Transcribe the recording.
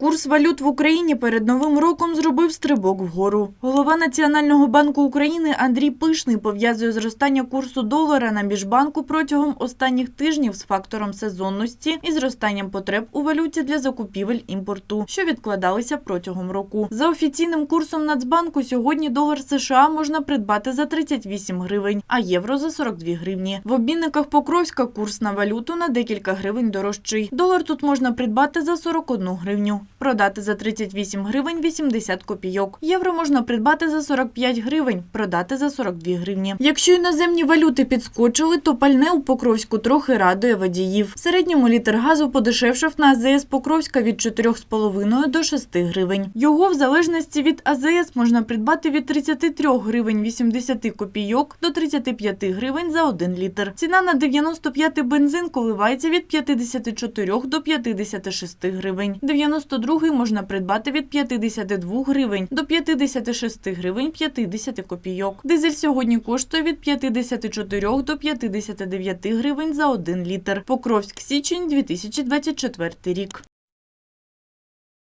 Курс валют в Україні перед новим роком зробив стрибок вгору. Голова Національного банку України Андрій Пишний пов'язує зростання курсу долара на міжбанку протягом останніх тижнів з фактором сезонності і зростанням потреб у валюті для закупівель імпорту, що відкладалися протягом року. За офіційним курсом Нацбанку сьогодні долар США можна придбати за 38 гривень, а євро за 42 гривні. В обмінниках Покровська курс на валюту на декілька гривень дорожчий. Долар тут можна придбати за 41 гривню, продати за 38 гривень 80 копійок. Євро можна придбати за 45 гривень, продати за 42 гривні. Якщо іноземні валюти підскочили, то пальне у Покровську трохи радує водіїв. В середньому літр газу подешевшав на АЗС Покровська від 4,5 до 6 гривень. Його в залежності від АЗС можна придбати від 33 гривень 80 копійок до 35 гривень за 1 літр. Ціна на 95 бензин коливається від 54 до 56 гривень. 92 можна придбати від 52 гривень до 56 гривень 50 копійок. Дизель сьогодні коштує від 54 до 59 гривень за 1 літр. Покровськ січень 2024 рік.